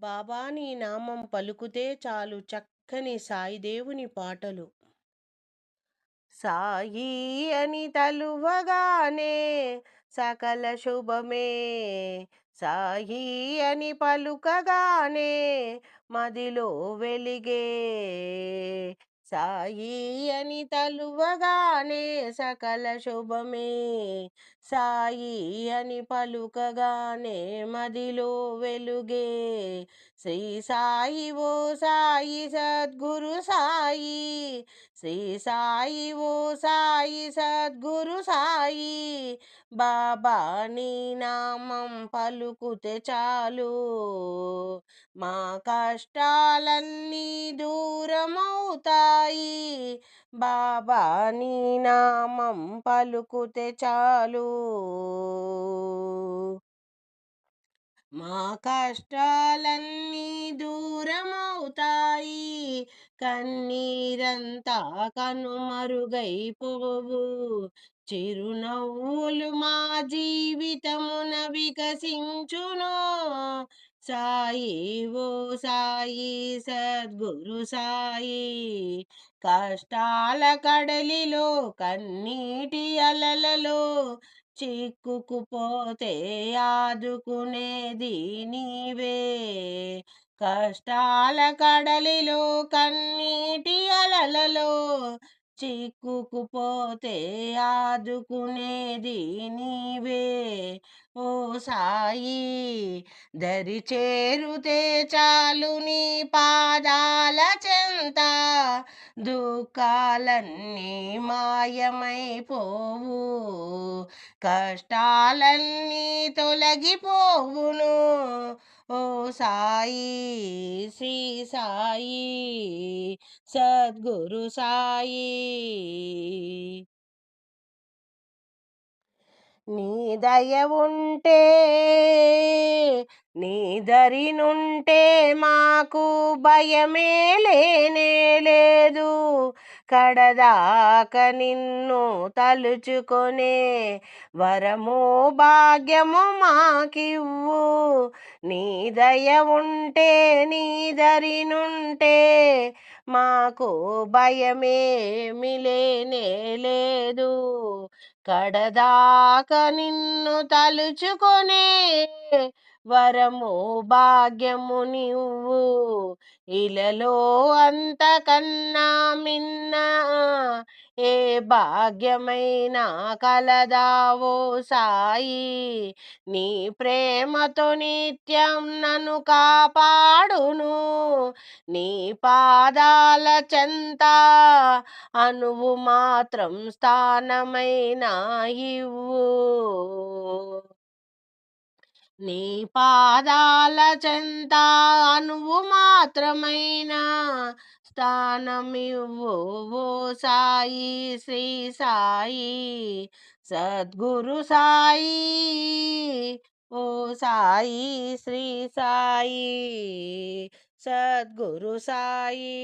బాబా నీ నామం పలుకుతే చాలు చక్కని సాయిదేవుని పాటలు. సాయి అని తలువగానే సకల శుభమే. సాయి అని పలుకగానే మదిలో వెలిగే సాయి అని తలువగానే సకల శుభమే. సాయి అని పలుకగానే మదిలో వెలుగే. శ్రీ సాయి ఓ సాయి సద్గురు సాయి. శ్రీ సాయి ఓ సాయి సద్గురు సాయి. బాబా నీ నామం పలుకుతే చాలు. మా కష్టాలన్నీ దూరమవుతాయి బాబా నీ నామం పలుకుతే చాలు. మా కష్టాలన్నీ దూరమవుతాయి కన్నీరంతా కనుమరుగైపోవు చిరునవ్వులు మా జీవితమున వికసించును సాయి ఓ సాయి సద్గురు సాయి. కష్టాల కడలిలో కన్నీటి అలలలో చిక్కుకుపోతే ఆదుకునేది నీవే. కష్టాల కడలిలో కన్నీటి అలలలో చిక్కుకుపోతే ఆదుకునేది నీవే. ఓ సాయి దరి చేరుతే చాలు నీ పాదాల చెంత. దుఃఖాలన్నీ మాయమైపోవు కష్టాలన్నీ తొలగిపోవును. ఓ సాయి శ్రీ సాయి సద్గురు సాయి. నీ దయ ఉంటే నీదరినుంటే మాకు భయమే లేనే లేదు. కడదాక నిన్ను తలుచుకొనే వరము భాగ్యము మాకివ్వు. నీ దయ ఉంటే నీదరినుంటే మాకు భయమేమి లేనే లేదు. కడదాక నిన్ను తలుచుకొనే వరము భాగ్యము నువ్వు ఇలలో అంతకన్నా మిన్న ఏ భాగ్యమైనా కలదావో సాయి. నీ ప్రేమతో నిత్యం నన్ను కాపాడును. నీ పాదాల చెంత అనువు మాత్రం స్థానమైన ఇవ్వు. నీ పాదాల చెంత అనువు మాత్రమైన స్థానమివ్వు. ఓ సాయి శ్రీ సాయి సద్గురు సాయి. ఓ సాయి శ్రీ సాయి సద్గురు సాయి.